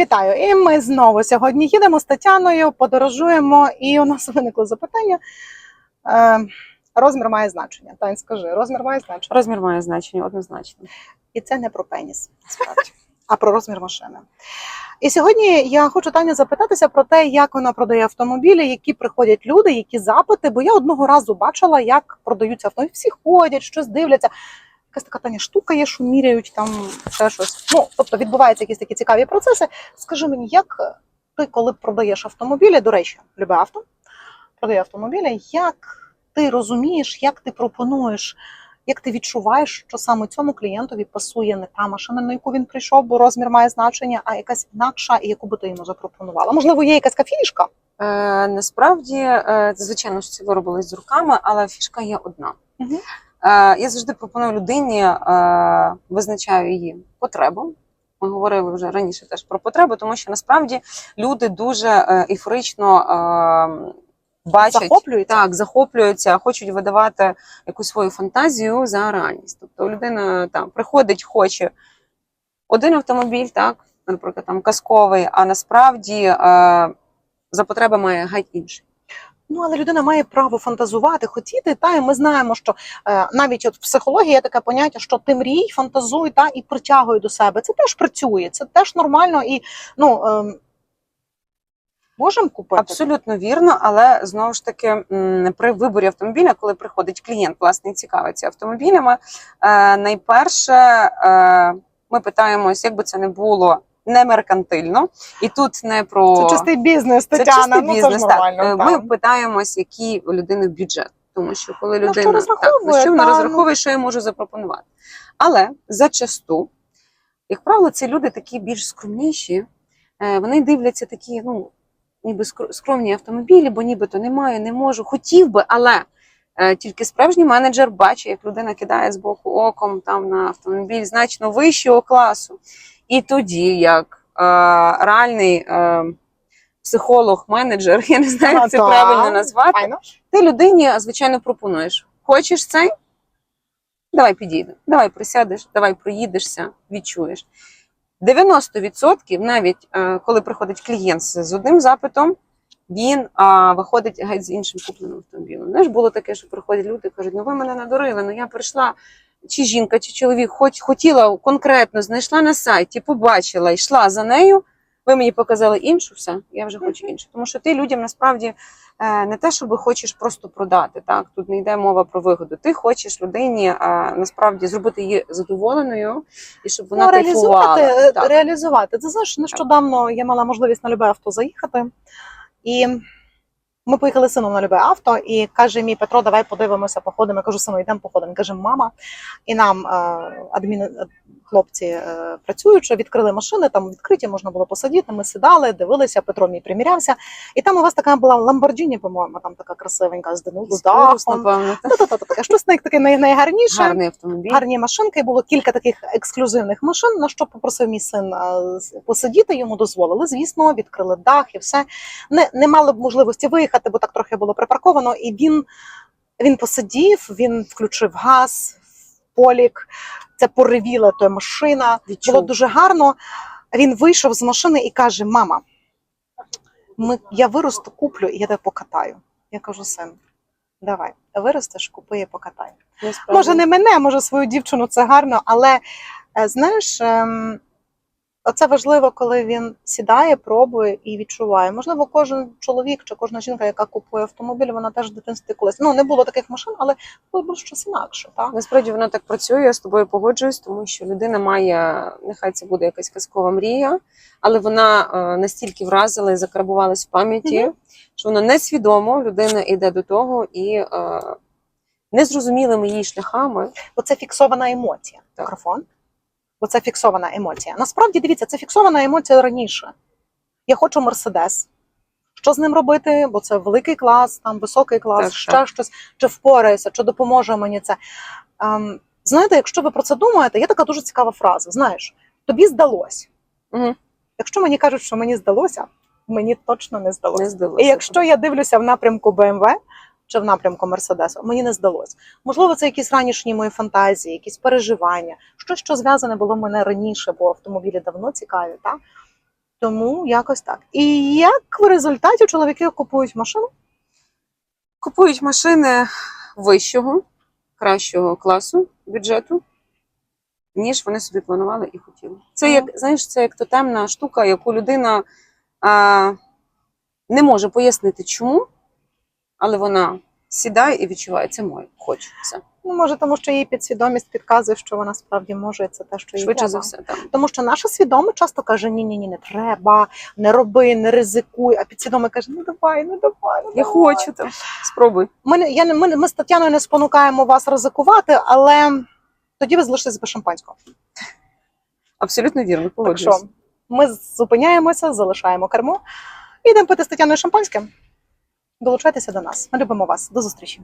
Вітаю! І ми знову сьогодні їдемо з Тетяною, подорожуємо, і у нас виникло запитання. Е, розмір має значення. Тань, скажи, розмір має значення. Розмір має значення однозначно. І це не про пеніс, насправді, а про розмір машини. І сьогодні я хочу Таню запитатися про те, як вона продає автомобілі, які приходять люди, які запити. Бо я одного разу бачила, як продаються автомобілі. Всі ходять, щось дивляться. Якась така Таня штука є, що міряють там ще щось. Ну, тобто відбуваються якісь такі цікаві процеси. Скажи мені, як ти, коли продаєш автомобілі, до речі, любе авто, продає автомобілі, як ти розумієш, як ти пропонуєш, як ти відчуваєш, що саме цьому клієнтові пасує не та машина, на яку він прийшов, бо розмір має значення, а якась інакша, і яку би ти йому запропонувала? Можливо, є якась така фішка? Е, насправді, е, звичайно, що це робилось з руками, але фішка є одна. Мгм. Е, я завжди пропоную людині, е, визначаю її потребу. Ми говорили вже раніше теж про потребу, тому що насправді люди дуже е, ейфорично е, бачать, Захоплюються? так, захоплюються, хочуть видавати якусь свою фантазію за реальність. Тобто людина там приходить, хоче один автомобіль, так, наприклад, там казковий, а насправді за потреби має геть інший. Ну, але людина має право фантазувати, хотіти. Та і ми знаємо, що е, навіть от в психології є таке поняття, що ти мрій, фантазуй та і притягуй до себе. Це теж працює, це теж нормально і ну е, можемо купити. Абсолютно вірно, але знову ж таки при виборі автомобіля, коли приходить клієнт, власне, цікавиться автомобілями, е, найперше е, ми питаємось, як би це не було. Не меркантильно, і тут не про Це чистий бізнес, Це Тетяна. чистий ну, бізнес. Це так. нормально. Е, та. Ми питаємось, який у людини бюджет. Тому що коли що людина розраховує, так, на що вона та, ну. розраховує, що я можу запропонувати. Але зачасту, як правило, ці люди такі більш скромніші, е, вони дивляться такі, ну, ніби скромні автомобілі, бо нібито немає, не можу, хотів би, але. е, Тільки справжній менеджер бачить, як людина кидає з боку оком там на автомобіль значно вищого класу. І тоді, як е, реальний е, психолог, менеджер, я не знаю, як це Ага, правильно назвати. Файно. Ти людині, звичайно, пропонуєш: хочеш цей? Давай підійдемо, давай присядеш, давай проїдешся, відчуєш. 90% навіть е, коли приходить клієнт з з одним запитом, він а, виходить геть з іншим купленим автомобілем. Знаєш, було таке, що приходять люди і кажуть, ну ви мене надурили, ну я прийшла, чи жінка, чи чоловік, хоч хотіла конкретно, знайшла на сайті, побачила, йшла за нею. Ви мені показали іншу, все, я вже хочу іншу. Тому що ти людям насправді е, не те, щоб хочеш просто продати. Так тут не йде мова про вигоду. Ти хочеш людині е, насправді зробити її задоволеною і щоб вона ну, реалізувати, кайфувала. е, Так. реалізувати. Ти знаєш, нещодавно я мала можливість на любе авто заїхати, і ми поїхали з сином на любе авто, і каже мій Петро, давай подивимося, походимо. Я кажу, сину, йдемо походимо. Каже, мама, і нам е, адмін хлопці е, працюючи, відкрили машини, там відкриті, можна було посадити. Ми сідали, дивилися, Петро мій примірявся. І там у вас така була Ламборджіні, по-моєму, там така красивенька з дину- з дахом. Та-та-та, щось таке найгарніше гарний автомобіль. гарні машинки. Було кілька таких ексклюзивних машин. На що попросив мій син е, посидіти. Йому дозволили. Звісно, відкрили дах і все. Не, не мали б можливості виїхати, бо так трохи було припарковано. І він, він посидів, він включив газ, полік. Це поривіла то машина. Відчув. Було дуже гарно. Він вийшов з машини і каже: Мама, ми, я виросту, куплю і я тебе покатаю. Я кажу, син, давай, виростеш, купи і покатай. Може, не мене, може свою дівчину це гарно, але е, знаєш, оце важливо, коли він сідає, пробує і відчуває. Можливо, кожен чоловік чи кожна жінка, яка купує автомобіль, вона теж в дитинстві колись. Ну не було таких машин, але було щось інакше. Так? Насправді воно так працює, я з тобою погоджуюсь, тому що людина має, нехай це буде якась казкова мрія, але вона е, настільки вразила і закарбувалась в пам'яті, Мгм. що вона несвідомо людина йде до того і е, незрозумілими їй шляхами. Бо це фіксована емоція. Так. Мікрофон. Бо це фіксована емоція. Насправді, дивіться, це фіксована емоція раніше. Я хочу Мерседес. Що з ним робити? Бо це великий клас, там високий клас, Так, ще так. щось, чи впораюся, чи допоможе мені це. Ем, знаєте, якщо ви про це думаєте, є така дуже цікава фраза. Знаєш, тобі здалось. Угу. Якщо мені кажуть, що мені здалося, мені точно не здалося. Не здалося. І якщо я дивлюся в напрямку BMW чи в напрямку Мерседесу, мені не здалося. Можливо, це якісь ранішні мої фантазії, якісь переживання, щось, що зв'язане було мене раніше, бо автомобілі давно цікаві. Та? Тому якось так. І як в результаті чоловіки купують машину? Купують машини вищого, кращого класу бюджету, ніж вони собі планували і хотіли. Це як знаєш, це як тотемна штука, яку людина а, не може пояснити, чому, але вона сідає і відчуває, це моє, хочу все. Ну, може, тому що її підсвідомість підказує, що вона справді може, і це те, що їй Швидше треба. за все. Так. Тому що наша свідома часто каже: ні, ні, ні, не треба, не роби, не ризикуй. А підсвідома каже: ну давай, ну давай, ну Я давай. хочу там. Спробуй. Ми, не- я, не- ми, ми з Тетяною не спонукаємо вас ризикувати, але тоді ви залишитесь без шампанського. Абсолютно вірно, Так що ми зупиняємося, залишаємо кермо і йдемо пити з Тетяною шампанське. Долучайтеся до нас. Ми любимо вас. До зустрічі.